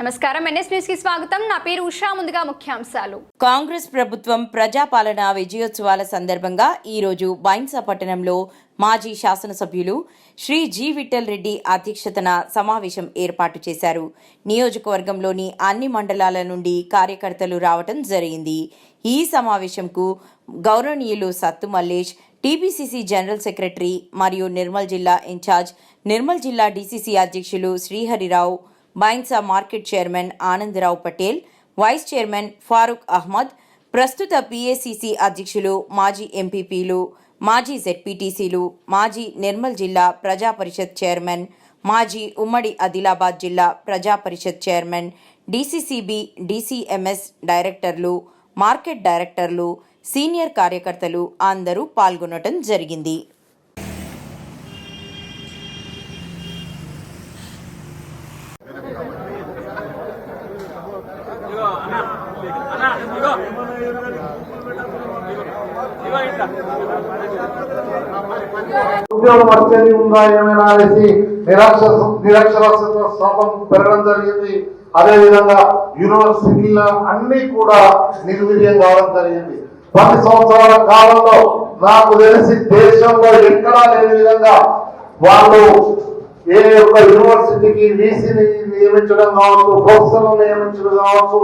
నమస్కారం. ఎన్ఎస్కి స్వాగతం. నా పేరు ఉషా. ముందుగా ముఖ్యాంశాలు. కాంగ్రెస్ ప్రభుత్వం ప్రజాపాలన విజయోత్సవాల సందర్భంగా ఈరోజు బైన్సా పట్టణంలో మాజీ శాసనసభ్యులు శ్రీ జి. విఠల్ రెడ్డి అధ్యక్షతన సమావేశం ఏర్పాటు చేశారు. నియోజకవర్గంలోని అన్ని మండలాల నుండి కార్యకర్తలు రావటం జరిగింది. ఈ సమావేశంకు గౌరవనీయులు సత్తు మల్లేష్ టీపీసీసీ జనరల్ సెక్రటరీ మరియు నిర్మల్ జిల్లా ఇన్ఛార్జ్ నిర్మల్ జిల్లా డీసీసీ అధ్యక్షులు Sriharirao Bhainsa market chairman Anandarao Patel vice chairman Farooq Ahmed ప్రస్తుత పీఏసీసీ అధ్యక్షులు మాజీ ఎంపీపీలు మాజీ జెడ్పీటీసీలు మాజీ నిర్మల్ జిల్లా ప్రజా పరిషత్ చైర్మన్ మాజీ ఉమ్మడి ఆదిలాబాద్ జిల్లా ప్రజా పరిషత్ చైర్మన్ డీసీసీబీ డీసీఎంఎస్ డైరెక్టర్లు మార్కెట్ డైరెక్టర్లు సీనియర్ కార్యకర్తలు అందరూ పాల్గొనడం జరిగింది. ఉద్యోగం వచ్చేది ఉందా ఏమైనా అనేసి నిరక్షర నిరక్షరాస్యత శాతం పెరగడం జరిగింది. అదే విధంగా యూనివర్సిటీల అన్ని కూడా నిర్వీర్యం కావడం జరిగింది. పది సంవత్సరాల కాలంలో నాకు తెలిసి దేశంలో ఎక్కడా లేని విధంగా వాళ్ళు ఏ ఒక్క యూనివర్సిటీకి వీసీని నియమించడం కావచ్చు ప్రొఫెసర్లు నియమించడం కావచ్చు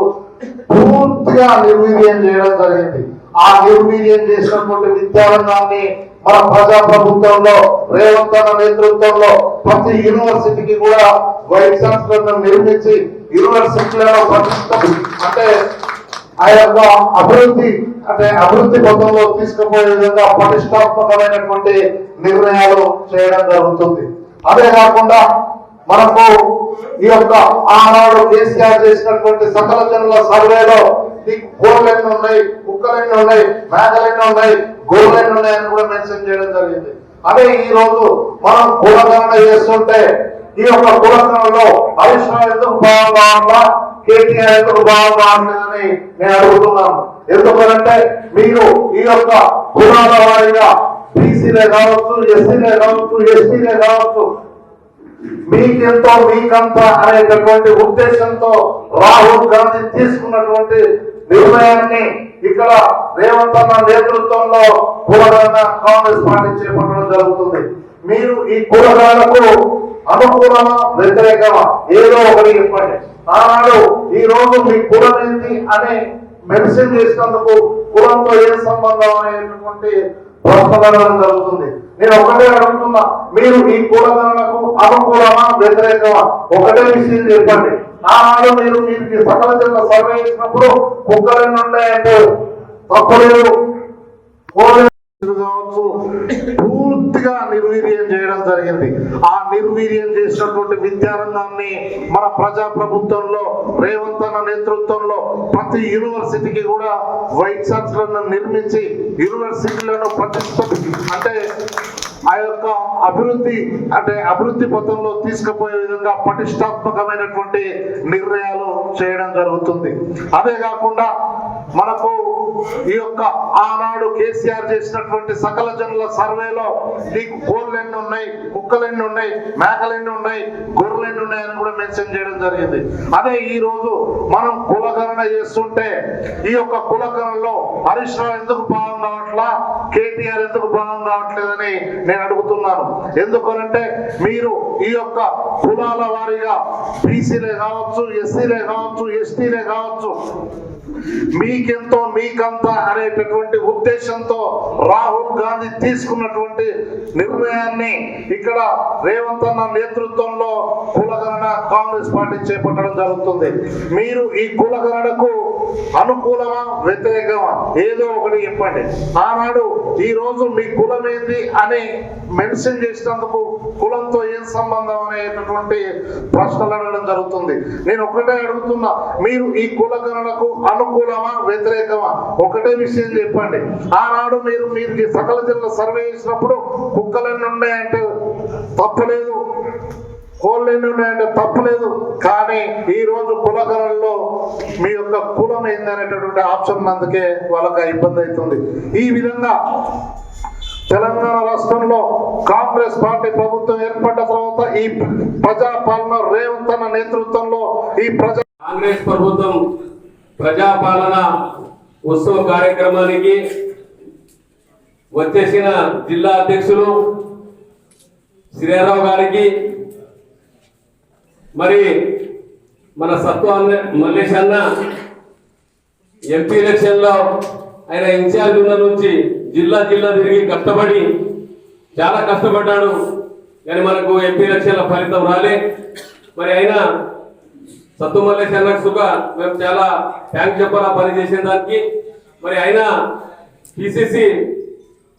పూర్తిగా నిర్వీర్యం చేయడం జరిగింది. ఆ నిర్వీర్యం చేసినటువంటి విద్యారంగాన్ని మన ప్రజా ప్రభుత్వంలో రేవంత్ అన్న నేతృత్వంలో ప్రతి యూనివర్సిటీకి కూడా వైస్ ఛాన్సలర్ నిర్మించి యూనివర్సిటీలలో అంటే ఆ యొక్క అభివృద్ధి అంటే అభివృద్ధి పథంలో తీసుకుపోయే విధంగా పటిష్టాత్మకమైనటువంటి నిర్ణయాలు చేయడం జరుగుతుంది. అదే కాకుండా మనకు ఈ యొక్క ఆనాడు కేసీఆర్ చేసినటువంటి సకల జనుల సర్వేలో నీకు కోళ్ళు ఉన్నాయి కుక్కలన్నీ ఉన్నాయి మేకలన్నీ ఉన్నాయి గోళ్ళు ఉన్నాయి అని కూడా మెన్షన్ చేయడం జరిగింది. అదే ఈ రోజు మనం కులకరణ చేస్తుంటే ఈ యొక్క కులకరణలో హరీష్ ఎందుకు ఎందుకు బాగా కేటీఆర్ ఎందుకు బాగా అని నేను అడుగుతున్నాను. ఎందుకంటే మీరు ఈ యొక్క కులాల వారిగా బీసీలే కావచ్చు ఎస్సీలే కావచ్చు ఎస్టీలే కావచ్చు మీకెంతో మీకంతా అనేటటువంటి ఉద్దేశంతో రాహుల్ గాంధీ తీసుకున్నటువంటి నిర్ణయాన్ని ఇక్కడ రేవంత్ అన్న నేతృత్వంలో కులగణ కాంగ్రెస్ పార్టీ చేపట్టడం జరుగుతుంది. మీరు ఈ కూరగాయలకు అనుకూలమా వ్యతిరేకమా? ఏదో ఒకటి చెప్పండి. ఆనాడు ఈ రోజు మీ కులం ఏంటి మెడిసిన్ మెన్షన్ చేసినందుకు కులంతో ఏ సంబంధం అనేటువంటి ప్రశ్నలు జరుగుతుంది. నేను ఒకటే అడుగుతున్నా మీరు ఈ కూలధనలకు అనుకూలమా వ్యతిరేకమా? ఒకటే విషయం చెప్పండి. ఆనాడు మీరు మీకు సకల జిల్లా సర్వే కుక్కలు కుక్కలన్నీ ఉన్నాయంటే తప్పలేదు. కావచ్చు పూర్తిగా నిర్వీర్యం చేయడం జరిగింది. ఆ నిర్వీర్యం చేసినటువంటి విద్యారంగాన్ని మన ప్రజా ప్రభుత్వంలో రేవంత్ అన్న నేతృత్వంలో ప్రతి యూనివర్సిటీకి కూడా వైట్ ఛాన్సలర్లను నిర్మించి యూనివర్సిటీలను ప్రతిష్ట అంటే ఆ యొక్క అభివృద్ధి అంటే అభివృద్ధి పథంలో తీసుకుపోయే విధంగా పటిష్టాత్మకమైనటువంటి నిర్ణయాలు చేయడం జరుగుతుంది. అదే కాకుండా మనకు ఈ యొక్క ఆనాడు కేసీఆర్ చేసినటువంటి సకల జనుల సర్వేలో నీకు కోళ్ళు ఎన్ని ఉన్నాయి కుక్కలు ఎన్ని ఉన్నాయి మేకలు ఎన్ని ఉన్నాయి గొర్రెలు ఎన్ని ఉన్నాయి అని కూడా మెన్షన్ చేయడం జరిగింది. అదే ఈ రోజు మనం కులకరణ చేస్తుంటే ఈ యొక్క కులకరణలో హరీష్ రావు ఎందుకు భాగం కావట్లా కేటీఆర్ ఎందుకు భాగం కావట్లేదని నేను అడుగుతున్నాను. ఎందుకనంటే మీరు ఈ యొక్క కులాల వారీగా బీసీలే కావచ్చు ఎస్సీలే కావచ్చు ఎస్టీలే కావచ్చు మీకెంతో మీకంత అనేటటువంటి ఉద్దేశంతో రాహుల్ గాంధీ తీసుకున్నటువంటి నిర్ణయాన్ని ఇక్కడ రేవంత్ అన్న నేతృత్వంలో కులగణన కాంగ్రెస్ పార్టీ చేపట్టడం జరుగుతుంది. మీరు ఈ కులగణనకు అనుకూలమా వ్యతిరేకమా? ఏదో ఒకటి చెప్పండి. ఆనాడు ఈ రోజు మీ కులం ఏంది అని మెన్షన్ చేసినందుకు కులంతో ఏం సంబంధం అనేటటువంటి ప్రశ్నలు అడగడం జరుగుతుంది. నేను ఒకటే అడుగుతున్నా మీరు ఈ కులగణనకు అనుకూలమా వ్యతిరేకమా? ఒకటే విషయం చెప్పండి. ఆనాడు మీరు మీరు సకల జిల్లా సర్వే చేసినప్పుడు కుక్కలన్నీ ఉన్నాయంటే తప్పలేదు. కోళ్ళెన్ని ఉన్నాయంటే తప్పలేదు. కానీ ఈ రోజు కులగణంలో మీ యొక్క కులం ఏందనేటటువంటి ఆప్షన్ అందుకే వాళ్ళకి ఇబ్బంది అవుతుంది. ఈ విధంగా తెలంగాణ రాష్ట్రంలో కాంగ్రెస్ పార్టీ ప్రభుత్వం ఏర్పడ్డ తర్వాత ఈ ప్రజా పాలన రేవంత్ అన్న నేతృత్వంలో ఈ ప్రజా కాంగ్రెస్ ప్రభుత్వం ప్రజాపాలన ఉత్సవ కార్యక్రమానికి వచ్చేసిన జిల్లా అధ్యక్షులు శ్రీరావు గారికి మరి మన సత్వ మల్లేష్ అన్న ఎంపీ ఎలక్షన్లో ఆయన ఇన్ఛార్జ్ ఉన్న నుంచి జిల్లా జిల్లా తిరిగి కష్టపడి చాలా కష్టపడ్డాడు. కానీ మనకు ఎంపీ ఎలక్షన్ల ఫలితం రాలే. మరి అయినా సత్తు మల్లేష్ అన్నకు సుఖ మేము చాలా థ్యాంక్స్ చెప్పాలా పని చేసిన దానికి. మరి అయినా పిసిసి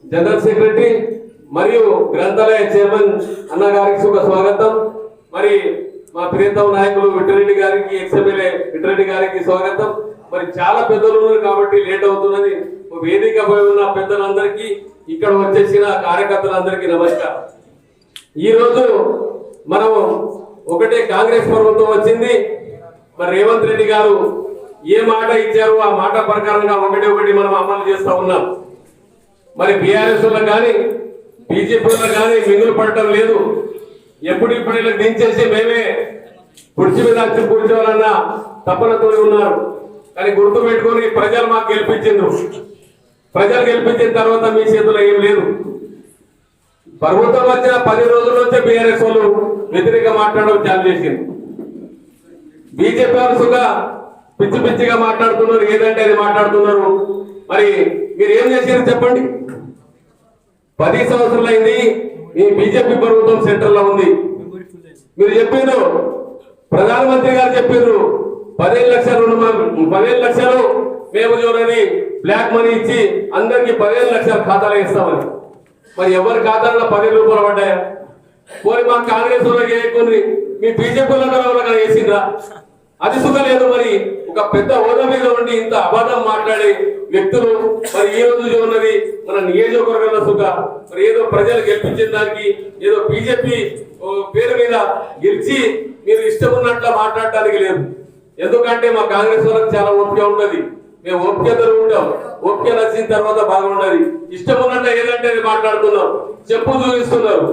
జనరల్ సెక్రటరీ మరియు గ్రంథాలయ చైర్మన్ అన్న గారికి సుఖ స్వాగతం. మరి మా ప్రియతమ నాయకులు విట్టిరెడ్డి గారికి ఎక్స్ఎమ్మెల్యే విట్టిరెడ్డి గారికి స్వాగతం. మరి చాలా పెద్దలు ఉన్నారు కాబట్టి లేట్ అవుతున్నది. వేదిక పోయి ఉన్న పెద్దలందరికీ ఇక్కడ వచ్చేసిన కార్యకర్తలందరికీ నమస్కారం. ఈ రోజు మనం ఒకటే కాంగ్రెస్ ప్రభుత్వం వచ్చింది. మరి రేవంత్ రెడ్డి గారు ఏ మాట ఇచ్చారో ఆ మాట ప్రకారంగా ఒకటి ఒకటి మనం అమలు చేస్తా ఉన్నాం. మరి బీఆర్ఎస్లో కానీ బీజేపీలో కానీ మింగులు పడటం లేదు. ఎప్పుడు ఇప్పుడు ఇలా దించేసి మేమే కుర్చీ మీద వచ్చి కూర్చోవాలన్న తపనతో ఉన్నారు. కానీ గుర్తు పెట్టుకొని ప్రజలు మాకు గెలిపించిండ్రు. ప్రజలు గెలిపించిన తర్వాత మీ చేతిలో ఏం లేదు. ప్రభుత్వం వచ్చిన పది రోజుల నుంచే బీఆర్ఎస్ వాళ్ళు వ్యతిరేక మాట్లాడడం చాలు చేసింది బీజేపీ వాళ్ళు పిచ్చి పిచ్చిగా మాట్లాడుతున్నారు ఏదంటే అది మాట్లాడుతున్నారు. మరి మీరు ఏం చేశారు చెప్పండి? పది సంవత్సరాలు అయింది ఈ బీజేపీ ప్రభుత్వం సెంటర్లో ఉంది. మీరు చెప్పారు ప్రధానమంత్రి గారు చెప్పారు పదిహేను లక్షలు పదిహేను లక్షలు మేము చూడని బ్లాక్ మనీ ఇచ్చి అందరికి పదిహేను లక్షల ఖాతాలు ఇస్తామని మరి ఎవరి ఖాతాలో పదిహేను రూపాయలు పడ్డాయా? పోనీ మా కాంగ్రెస్ వాళ్ళకి వేయకుండా మీ బీజేపీ వాళ్ళ వేసిందా అది సుఖ లేదు మరి. ఒక పెద్ద హోదా మీద ఉండి ఇంత అబద్ధం మాట్లాడే వ్యక్తులు మరి ఈ రోజు ఉన్నది మన నియోజకవర్గంలో సుఖ. మరి ఏదో ప్రజలు గెలిపించిన దానికి ఏదో బీజేపీ పేరు మీద గెలిచి మీరు ఇష్టం ఉన్నట్లు మాట్లాడటానికి లేదు. ఎందుకంటే మా కాంగ్రెస్ వాళ్ళకి చాలా ఓపిక ఉంటది మేము ఓపికతో ఉంటాం. ఓపిక నచ్చిన తర్వాత బాగుండదు ఇష్టం ఉన్నట్టు ఏదంటే అది మాట్లాడుతున్నాం చెప్పు చూపిస్తున్నారు.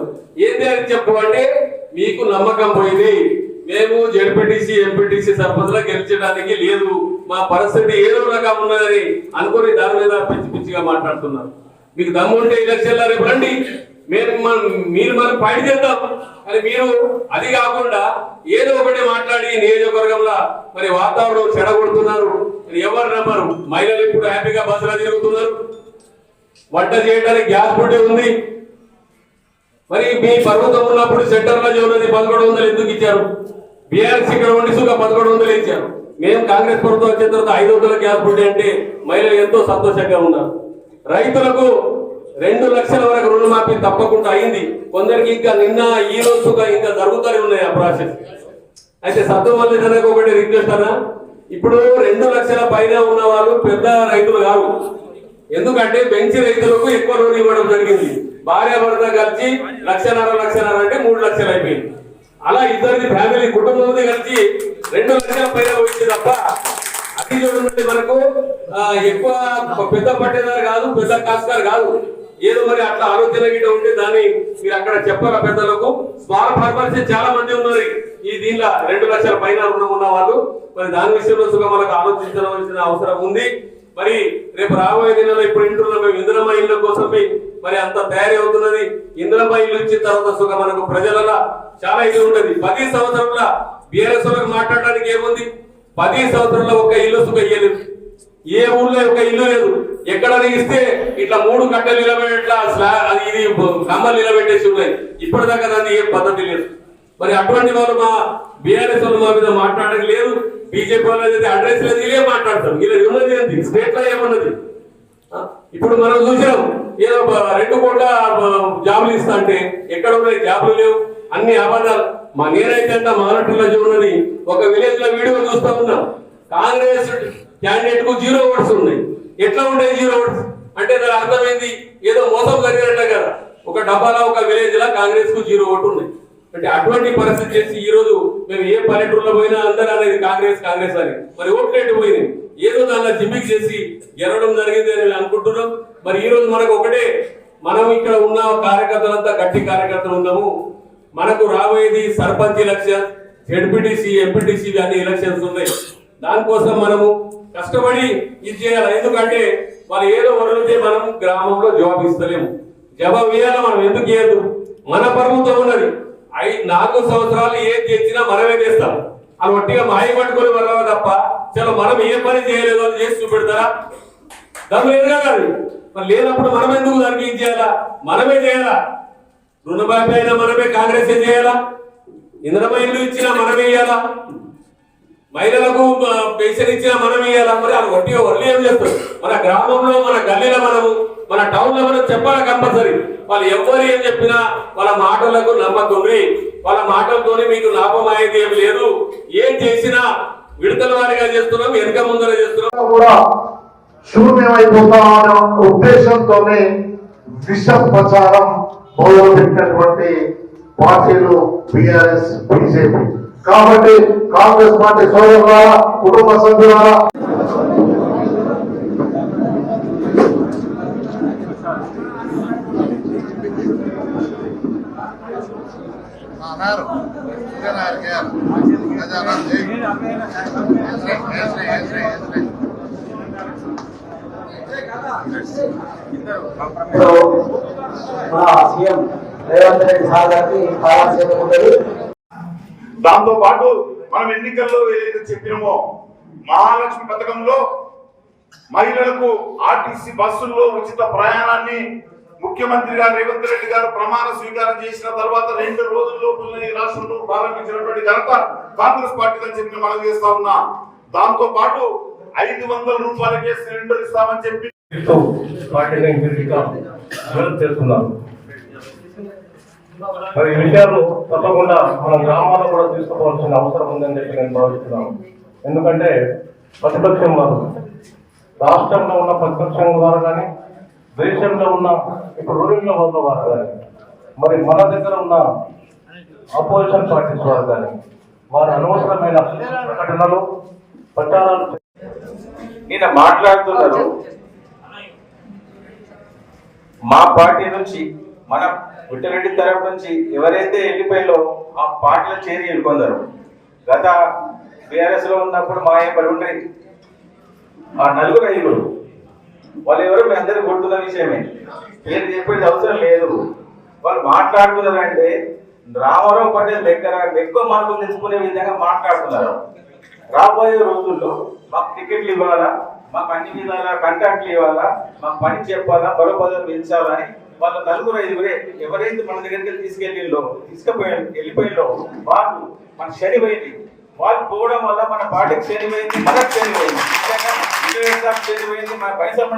ఏంటి అని చెప్పు అంటే మీకు నమ్మకం పోయింది. మేము జడ్పీటీసీ ఎంపీటీసీ సర్పంచ్లో గెలిచడానికి లేదు. మా పరిస్థితి ఏదో రకం ఉన్నదని అనుకుని దాని మీద పిచ్చి పిచ్చిగా మాట్లాడుతున్నారు. మీకు దమ్ము ఉంటే ఎలక్షన్లో రేపు రండి. మేము మనం మీరు మనం ఫైట్ చేద్దాం. అని మీరు అది కాకుండా ఏదో ఒకటి మాట్లాడి నియోజకవర్గంలో మరి వాతావరణం చెడగొడుతున్నారు. ఎవరు నమ్మరు? మహిళలు ఇప్పుడు హ్యాపీగా బస్సులో తిరుగుతున్నారు. వంట చేయడానికి గ్యాస్ బుడ్డి ఉంది. మరి మీ పర్వతం ఉన్నప్పుడు సెంటర్లో పదకొండు వందలు ఎందుకు ఇచ్చారు? బీఆర్ఎస్ ఇక్కడ ఉండి సుఖ పదకొండు వందలు ఇచ్చారు. మేము కాంగ్రెస్ ప్రభుత్వం వచ్చిన తర్వాత ఐదు వందల గ్యాస్ ఉంటే అంటే మహిళలు ఎంతో సంతోషంగా ఉన్నారు. రైతులకు రెండు లక్షల వరకు రుణమాఫీ తప్పకుండా అయింది. కొందరికి ఇంకా నిన్న ఈ రోజు ఇంకా జరుగుతూనే ఉన్నాయి ఆ ప్రాసెస్. అయితే సత్తుమల్లి జనకు ఒకటి రిక్వెస్ట్ అన్నా. ఇప్పుడు రెండు లక్షల పైన ఉన్న వాళ్ళు పెద్ద రైతులు కాదు. ఎందుకంటే బెంచి రైతులకు ఎక్కువ లోన్ ఇవ్వడం జరిగింది. భార్య భర్త కలిసి లక్షన్నర లక్షన్నర అంటే మూడు లక్షలు అయిపోయింది. అలా ఇద్దరిది ఫ్యామిలీ కుటుంబం కలిసి రెండు లక్షల పైన పోయింది తప్ప అది చూడండి మనకు ఎక్కువ పెద్ద పట్టేదారు కాదు పెద్ద కాస్కారు కాదు. ఏదో మరి అట్లా ఆలోచన గిట్ట ఉంటే దాన్ని మీరు అక్కడ చెప్పారా పెద్దలకు? స్మాల్ ఫార్మర్స్ చాలా మంది ఉన్నారు. ఈ దీనిలో రెండు లక్షల పైన రుణం ఉన్న వాళ్ళు. మరి దాని విషయంలో సుఖం మనకు ఆలోచించవలసిన అవసరం ఉంది. మరి రేపు రాబోయే దినాల్లో ఇప్పుడు ఇంటున్న మేము ఇందిరమ్మ ఇళ్ళ కోసమే మరి అంత తయారీ అవుతున్నది ఇందిరమ్మ ఇల్లు ఇచ్చిన తర్వాత సుఖ మనకు ప్రజలలో చాలా ఇది ఉంటది. పది సంవత్సరంలో బీఆర్ఎస్ వాళ్ళకి మాట్లాడడానికి ఏముంది? పది సంవత్సరంలో ఒక ఇల్లు సుఖ ఇయ్యలేదు. ఏ ఊర్లో ఒక ఇల్లు లేదు. ఎక్కడ ఇస్తే ఇట్లా మూడు కట్టలు నిలబెట్లా అది ఇది కమ్మలు నిలబెట్టేసి ఉన్నాయి. ఇప్పటిదాకా దాన్ని ఏ పద్ధతి లేదు. మరి అటువంటి వాళ్ళు మా బీఆర్ఎస్ వాళ్ళు మా మీద మాట్లాడడం లేదు. బీజేపీ వాళ్ళు అడ్రస్ లేదు ఇదే మాట్లాడతారు. ఇలా ఏమన్నది స్టేట్లో ఏమన్నది? ఇప్పుడు మనం చూసాం ఏదో రెండు కోట్ల జాబులు ఇస్తా అంటే ఎక్కడ ఉన్నాయి జాబులు లేవు? అన్ని అబద్ధాలు. మా నేనైతే అంట మానట్టులో జోనని ఒక విలేజ్లో వీడియో చూస్తా ఉన్నాం. కాంగ్రెస్ క్యాండిడేట్కు జీరో ఓట్స్ ఉన్నాయి. ఎట్లా ఉన్నాయి జీరో ఓట్స్? అంటే దాని అర్థమైంది ఏదో? మోసం జరిగినట్టే కదా. ఒక డబ్బాలో ఒక విలేజ్ లా కాంగ్రెస్కు జీరో ఓటు ఉన్నాయి. అంటే అటువంటి పరిస్థితి చేసి ఈ రోజు మేము ఏ పల్లెటూరులో పోయినా అందరూ అనేది కాంగ్రెస్ కాంగ్రెస్ అని. మరి ఓట్లు ఎటు పోయినాయి? ఏదో దానిలో జిమ్మిక్ చేసి గెలవడం జరిగింది అని అనుకుంటున్నాం. మరి ఈ రోజు మనకు ఒకటే మనం ఇక్కడ ఉన్న కార్యకర్తలంతా గట్టి కార్యకర్తలు ఉన్నాము. మనకు రాబోయేది సర్పంచ్ ఎలక్షన్ జెడ్పీటీసీ ఎంపీటీసీ అన్ని ఎలక్షన్స్ ఉన్నాయి. దానికోసం మనము కష్టపడి ఇది చేయాలి. ఎందుకంటే వాళ్ళు ఏదో వదిలితే మనం గ్రామంలో జవాబు ఇస్తలేము. జవాబు ఇవ్వాలా మనం ఎందుకు ఇవ్వదు మన పరువుతో ఉన్నది. ఐదు నాలుగు సంవత్సరాలు ఏది తెచ్చినా మనమే చేస్తాం. అది ఒట్టిగా మాయ పట్టుకొని వెళ్ళవ తప్ప చలో మనం ఏ పని చేయలేదు అని చేసి చూపెడతారా? దాని లేదు కదా అది. మరి లేనప్పుడు మనం ఎందుకు దానికి ఏం చేయాలా? మనమే చేయాలా? రుణమాఫీ అయినా మనమే కాంగ్రెస్ ఏం చేయాలా? ఇంద్రమ ఇల్లు ఇచ్చినా మనమే ఇవ్వాలా మహిళలకు పెన్షన్ ఇచ్చినా మనం ఇవ్వాలా మరి అది వడ్డీ వడ్డీ ఏం చేస్తారు? మన గ్రామంలో మన గల్లీలో మనము మన టౌన్లో మనం చెప్పాలి కంపల్సరీ? వాళ్ళు ఎవరు ఏం చెప్పినా వాళ్ళ మాటలకు నమ్మకండి వాళ్ళ మాటలతోనే మీకు లాభం అయ్యేది ఏం లేదు. ఏం చేసినా విడతల వారిగా చేస్తున్నాం వెనుక ముందర చేస్తున్నాం. కూడా శూన్యమైపోతా అనే ఉద్దేశంతోనే విష ప్రచారం మొదలుపెట్టినటువంటి పార్టీలు బిఆర్ఎస్ బీజేపీ. కాబట్టి కాంగ్రెస్ పార్టీ సోదరులారా కుటుంబ సభ్యులారా అన్నారు. దాంతో పాటు మనం ఎన్నికల్లో ఏదైతే చెప్పినామో మహాలక్ష్మి పథకంలో మహిళలకు ఆర్టీసీ బస్సుల్లో ఉచిత ప్రయాణాన్ని ముఖ్యమంత్రి గారు రేవంత్ రెడ్డి గారు ప్రమాణ స్వీకారం చేసిన తర్వాత రెండు రోజుల్లో ఈ రాష్ట్రంలో ప్రారంభించినటువంటి ఘనత కాంగ్రెస్ పార్టీ అని చెప్పి మనం చేస్తా ఉన్నా. దాంతో పాటు ఐదు వందల రూపాయలకే సిలిండర్ ఇస్తామని చెప్పి చేస్తున్నారు. మరి ఈ విషయాలు తప్పకుండా మన గ్రామాల్లో కూడా తీసుకోవాల్సిన అవసరం ఉందని చెప్పి నేను భావిస్తున్నాను. ఎందుకంటే ప్రతిపక్షం వారు రాష్ట్రంలో ఉన్న ప్రతిపక్షం ద్వారా కానీ దేశంలో ఉన్న ఇప్పుడు రూరల్లో ఉన్న వారు కానీ మరి మన దగ్గర ఉన్న అపోజిషన్ పార్టీస్ వారు కానీ వారు అనవసరమైన ప్రకటనలు ప్రచారాలు నిన్న మాట్లాడుతున్నారు. మా పార్టీ నుంచి మన పుట్టిరెడ్డి తరపు నుంచి ఎవరైతే వెళ్ళిపోయారో ఆ పార్టీలో చేరి వెళ్ళిపోతారు గత బీఆర్ఎస్లో ఉన్నప్పుడు మా పడి ఉంటాయి ఆ నలుగురు ఐదుగురు. వాళ్ళు ఎవరు మీ అందరికి గుర్తున్న విషయమే. నేను చెప్పేది అవసరం లేదు. వాళ్ళు మాట్లాడుతున్నారంటే రామారావు పటేల్ దగ్గర ఎక్కువ మార్కులు తెచ్చుకునే విధంగా మాట్లాడుతున్నారు. రాబోయే రోజుల్లో మాకు టికెట్లు ఇవ్వాలా? మాకు అన్ని విధాలా కంటాక్ట్లు ఇవ్వాలా? మాకు పని చెప్పాలా? బరోబరం పెంచాలని వాళ్ళ నలుగురు ఐదుగురే ఎవరైతే మన దగ్గరికి తీసుకెళ్ళిందో తీసుకుపోయి వెళ్ళిపోయిందో వాళ్ళు మన శనిపోయింది వాళ్ళు పోవడం వల్ల మన పార్టీకి శనిపోయింది మనకు శనిపోయింది పోయింది నిజంగా విజయసాకు